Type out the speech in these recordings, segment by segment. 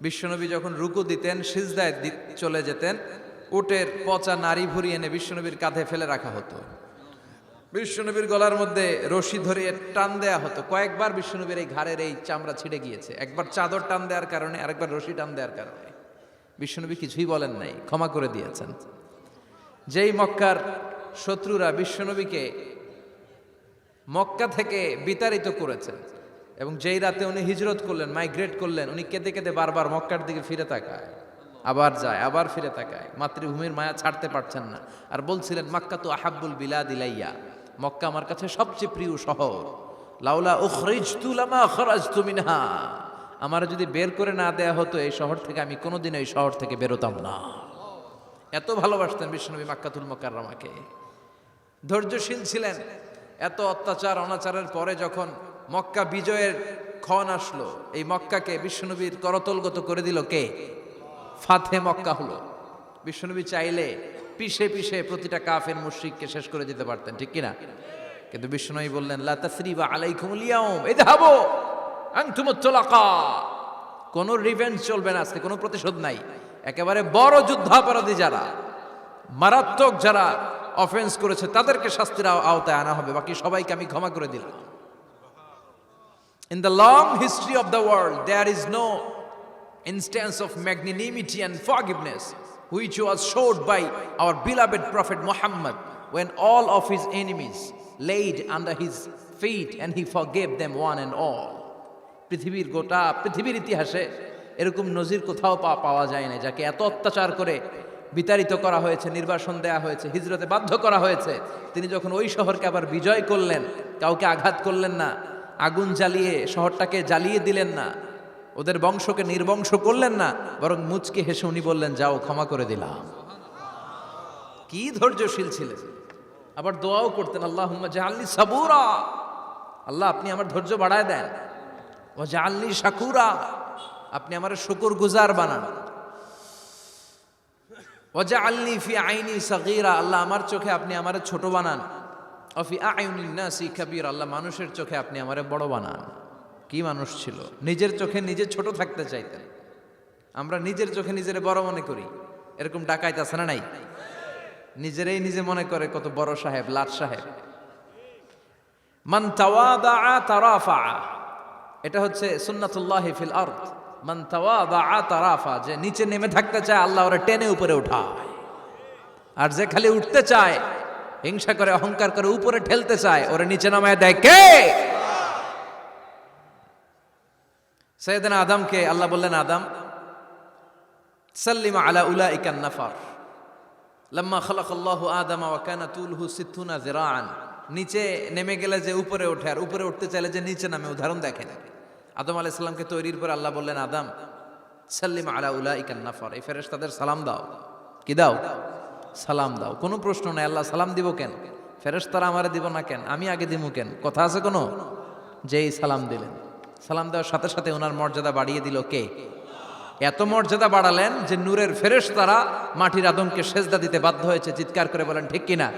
বিশ্বনবী যখন রুকু দিতেন, সিজদায় চলে যেতেন, উটের পচা নারী ভুরি এনে বিশ্বনবীর কাঁধে ফেলে রাখা হতো। বিশ্বনবীর গলার মধ্যে রশি ধরে টান দেয়া হতো। কয়েকবার বিশ্বনবীর এই ঘাড়ের এই চামড়া ছিঁড়ে গিয়েছে। একবার চাদর টান দেওয়ার কারণে, আরেকবার রশি টান দেওয়ার কারণে। বিশ্বনবী কিছুই বলেন নাই, ক্ষমা করে দিয়েছেন। যেই মক্কার শত্রুরা বিশ্বনবীকে মক্কা থেকে বিতাড়িত করেছেন এবং যেই রাতে উনি হিজরত করলেন মাইগ্রেট করলেন, উনি কেঁদে কেঁদে বারবার মক্কার দিকে ফিরে তাকায়। আবার যায়, আবার ফিরে তাকায়। মাতৃভূমির মায়া ছাড়তে পারছেন না। আর বলছিলেন, মক্কা তো আহাব্বুল বিলা দিলাইয়া মক্কা আমার কাছে সবচেয়ে প্রিয় শহর। লাউলা উখরিজ তুলামা খরাজ তুমিনহা আমার যদি বের করে না দেয়া হতো, এই শহর থেকে আমি কোনোদিন এই শহর থেকে বেরোতাম না। এত ভালোবাসতেন বিষ্ণুনবী মাক্কাতুল মোকাররমাকে। ধৈর্যশীল ছিলেন। এত অত্যাচার, অনাচারের পরে যখন মক্কা বিজয়ের ক্ষণ আসলো। এই মক্কাকে বিশ্বনবীর করতলগত করে দিল কে? ফাতে মক্কা হলো। বিশ্বনবী চাইলে পিষে পিষে প্রতিটা কাফের মুশরিককে শেষ করে দিতে পারতেন, ঠিক কিনা? কিন্তু বিশ্বনবী বললেন, লা তাসরিবা আলাইকুমুল ইয়াউম, ইযহাবু আনতুমুত তুলাকা কোনো রিভেঞ্জ চলবে না আজকে, কোনো প্রতিশোধ নাই। একেবারে বড় যুদ্ধাপরাধী যারা, মারাত্মক যারা অফেন্স করেছে, তাদেরকে শাস্তির আওতায় আনা হবে। বাকি সবাইকে আমি ক্ষমা করে দিলাম। In the long history of the world, there is no instance of magnanimity and forgiveness which was showed by our beloved Prophet Muhammad when all of his enemies laid under his feet and he forgave them one and all. পৃথিবীর গোটা পৃথিবীর ইতিহাসে এরকম নজির কোথাও পাওয়া যায় না যাকে এত অত্যাচার করে বিতাড়িত করা হয়েছে নির্বাসন দেয়া হয়েছে হিজরতে বাধ্য করা হয়েছে তিনি যখন ওই শহরকে আবার বিজয় করলেন কাউকে আঘাত করলেন না আগুন জ্বালিয়ে শহরটাকে জ্বালিয়ে দিলেন না। ওদের বংশকে নির্বংশ করলেন না, বরং মুচকে হেসে উনি বললেন, যাও, ক্ষমা করে দিলাম। কি ধৈর্যশীল ছিলেন। আবার দোয়াও করতেন আল্লাহ জাহাল্লি সাবুরা। আল্লাহ, আপনি আমার ধৈর্য বাড়ায় দেন। ও জাহাল্লি শাকুরা। আপনি আমার শুকুর গুজার বানান। ওজা আল্লি ফি আইনি সগীরা। আল্লাহ, আমার চোখে আপনি আমার ছোট বানান। অফি আইউনিন নাসি কাবীর, আল্লাহ মানুষের চোখে আপনি আমারে বড় বানান। কি মানুষ ছিল? নিজের চোখে নিজে ছোট থাকতে চাইতেন। আমরা নিজের চোখে নিজের বড় মনে করি। এরকম ডাকাইত আছে না নাই? নিজেরাই নিজে মনে করে কত বড় সাহেব, লাট সাহেব। মান তাওয়াদা তারাফা। এটা হচ্ছে সুন্নাতুল্লাহ ফিল আরদ। মান তাওয়াদা তারাফা, যে নিচে নেমে থাকতে চায়, আল্লাহ ওরা টেনে উপরে উঠায়। আর যে খালি উঠতে চায় হিংসা করে, অহংকার করে উপরে ঠেলতে চায়, ওরা নিচে নামায় দেয় কে? সৈয়দনা আদমকে, আল্লাহ বললেন, আদম, সাল্লিমা আলা উলা ইকান নাফার। লম্মা খলাকাল্লাহু আদামা ওয়া কানা তুলহু সিত্তুনা জিরাআন নিচে নেমে গেলে যে উপরে ওঠে, আর উপরে উঠতে চাইলে যে নিচে নামে, উদাহরণ দেখেন। আদম আলাইহিস সালামকে তৈরির পর আল্লাহ বললেন, আদম, সাল্লিম আলা উলাইকান নাফার। এই ফেরেশতাদের সালাম দাও। কি দাও? সালাম দাও। কোনো প্রশ্ন নাই, আল্লাহ সালাম দিব কেন? ফেরেশতারা আমারে দিব না কেন? আমি আগে দিব কেন? কথা আছে কোনো? যেই সালাম দিলেন। সালাম দেওয়ার সাথে সাথে ওনার মর্যাদা বাড়িয়ে দিল কে? এত মর্যাদা বাড়ালেন যে নূরের ফেরেশ তারা মাটির আদমকে সেজদা দিতে বাধ্য হয়েছে। চিৎকার করে বলেন, ঠিক কিনা?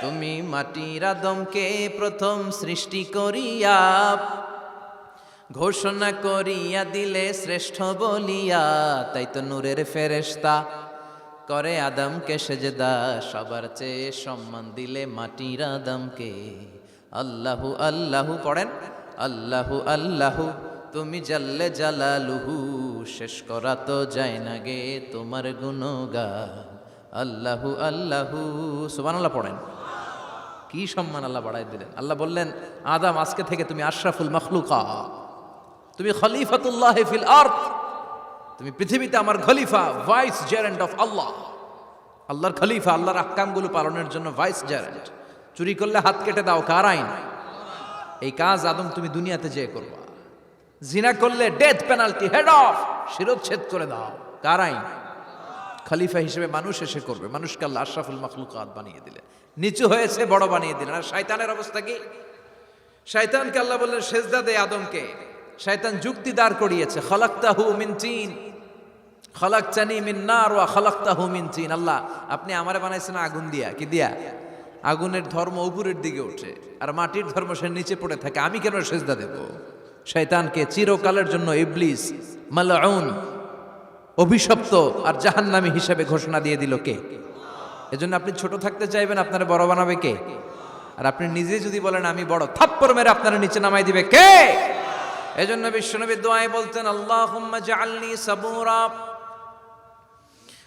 তুমি মাটির আদমকে প্রথম সৃষ্টি করিয়া, ঘোষণা করিয়া দিলে শ্রেষ্ঠ বলিয়া, তাই তো নূরের ফেরেশতা করে আদমকে সেজদা, সবার চেয়ে সম্মান দিলে মাটির আদমকে। আল্লাহু আল্লাহু পড়েন, আল্লাহু আল্লাহু, তুমি জাল্লে জালালুহু, শেষ করা তো যায় না গে তোমার গুণগা আল্লাহু আল্লাহু, সুবহানাল্লাহ পড়েন। কি সম্মান আল্লাহ বাড়াই দিলেন। আল্লাহ বললেন, আদাম আজকে থেকে তুমি আশরাফুল মখলুকা, তুমি খলিফাতুল্লাহ ফিল আর্থ তুমি পৃথিবীতে আমার খলিফা ভাইস জেরেন্ট অফ আল্লাহ আল্লাহর খলিফা, আল্লাহর আহকামগুলো পালনের জন্য ভাইস জেরেন্ট চুরি করলে হাত কেটে দাও, কার আইন? এই কাজ আদম তুমি দুনিয়াতে যেয়ে করবা। জিনা করলে ডেথ পেনাল্টি হেড অফ শিরোচ্ছেদ করে দাও। কার আইন? খলিফা হিসেবে মানুষ এসে করবে। মানুষকে আল্লাহ আশরাফুল মখলুকাত বানিয়ে দিলে। নিচু হয়েছে, বড় বানিয়ে দিলেন। আর শয়তানের অবস্থা কি? শয়তানকে আল্লাহ বললেন, সেজদা দে আদমকে। শয়তান যুক্তি দাঁড় করিয়েছে। খলাক্তাহু মিন চিন খলাকচানি মিন নার ওয়া খলাক্তাহু মিন চিন। আল্লাহ, আপনি আমারে বানাইছেন আগুন দিয়া। কি দিয়া? আগুনের ধর্ম উপরের দিকে ওঠে। আর মাটির ধর্ম সে নিচে পড়ে থাকে। আমি কেন সেজদা দেব? শয়তানকে চিরকালের জন্য ইবলিস, মালাউন, অভিশপ্ত আর জাহান্নামী হিসাবে ঘোষণা দিয়ে দিল কে? এজন্য আপনি ছোট থাকতে চাইবেন, আপনারা বড় বানাবে কে? আর আপনি নিজে যদি বলেন, আমি বড় থাপ্পর মেরে আপনারা নিচে নামাই দিবে কে? এজন্য বিশ্বনবী দোয়ায় বলতেন, আল্লাহুম্মা জাআলনি সাবুরা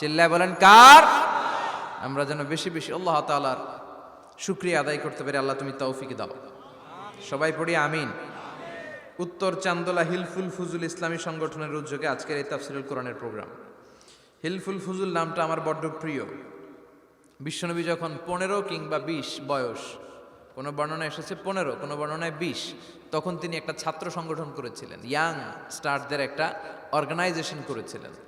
চিল্লায় বলেন, কার? আমরা যেন বেশি বেশি আল্লাহ তাআলার শুক্রিয়া আদায় করতে পারি, আল্লাহ তুমি তৌফিক দাও। সবাই পড়ি, আমিন। উত্তর চান্দোলা হিলফুল ফুজুল ইসলামী সংগঠনের উদ্যোগে আজকের এই তাফসিরুল কোরআনের প্রোগ্রাম। হিলফুল ফুজুল নামটা আমার বড্ড প্রিয়। বিশ্বনবী যখন পনেরো কিংবা বিশ বয়স, কোনো বর্ণনায় এসেছে পনেরো, কোনো বর্ণনায় বিশ, তখন তিনি একটা ছাত্র সংগঠন করেছিলেন। ইয়াং স্টারদের একটা অর্গানাইজেশন করেছিলেন।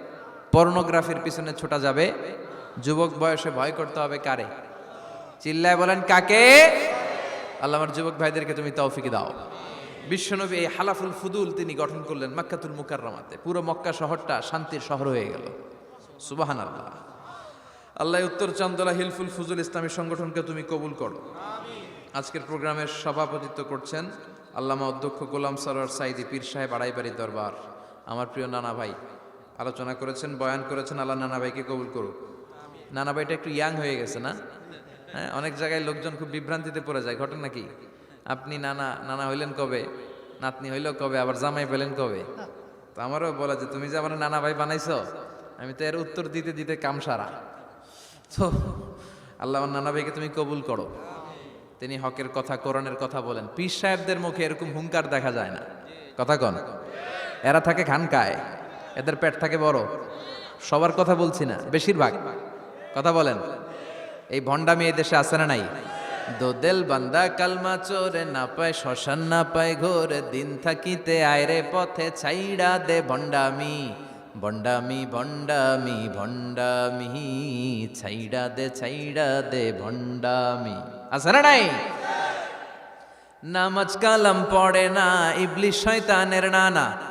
পর্নোগ্রাফির পিছনে ছোটা যাবে। যুবক বয়সে ভয় করতে হবে কারে? চিল্লায় বলেন কাকে? আল্লাহ আমার যুবক ভাইদেরকে তুমি তৌফিক দাও। বিশ্বনবী এই হালাফুল ফুদুল তিনি গঠন করলেন মক্কাতুল মুকাররমাতে। পুরো মক্কা শহরটা শান্তির শহর হয়ে গেল। সুবাহান আল্লাহ আল্লাহ উত্তর চান্দোলা হিলফুল ফুজুল ইসলামী সংগঠনকে তুমি কবুল করো। আজকের প্রোগ্রামের সভাপতিত্ব করছেন আল্লামা অধ্যক্ষ গোলাম সরোয়ার সাইদি পীর সাহেব আড়াইবাড়ি দরবার। আমার প্রিয় নানা ভাই আলোচনা করেছেন, বয়ান করেছেন, আল্লাহ নানা ভাইকে কবুল করুক। নানা ভাইটা একটু ইয়াং হয়ে গেছে না? হ্যাঁ অনেক জায়গায় লোকজন খুব বিভ্রান্তিতে পড়ে যায় ঘটনা কি আপনি নানা নানা হইলেন কবে? নাতনি হইল কবে? আবার জামাই পেলেন কবে? তো আমারও বলা যে, তুমি যে আমার নানা ভাই বানাইছো, আমি তো এর উত্তর দিতে দিতে কাম সারা তো আল্লাহ নানা ভাইকে তুমি কবুল করো। তিনি হকের কথা, কোরআনের কথা বলেন। পীর সাহেবদের মুখে এরকম হুঙ্কার দেখা যায় না। কথা কন। এরা থাকে খানকায়। এদের পেট থাকে বড়। সবার কথা বলছি না, বেশিরভাগ। কথা বলেন। এই ভণ্ডামি এই দেশে আছে না নাই? দোদেল বান্দা কালমা চোরে না পায়, শ্মশান না পায় ঘোরে, দিন থাকিতে আয়রে পথে ছাইড়া দে ভণ্ডামি। ভণ্ডামি ভণ্ডামি ভণ্ডামি, ছাইড়া দে ছাইড়া দে ভণ্ডামি। আছে না নাই? নামাজ কালাম পড়ে না ইবলিশ শয়তানের নানা।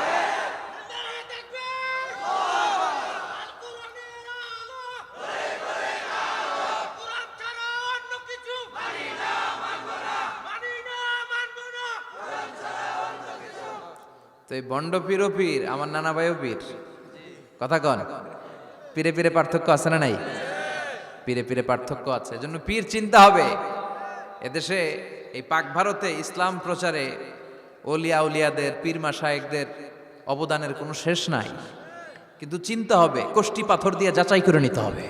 তো এই বন্ড পীর ও পীর, আমার নানা ভাইও পীর। কথা কন, পীরে পীরে পার্থক্য আছে না নাই? পীরে পীরে পার্থক্য আছে, এজন্য পীর চিন্তা হবে। এদেশে এই পাক ভারতে ইসলাম প্রচারে ওলিয়া উলিয়াদের, পীর মাসায়েকদের অবদানের কোনো শেষ নাই। কিন্তু চিন্তা হবে কোষ্টি পাথর দিয়ে যাচাই করে নিতে হবে।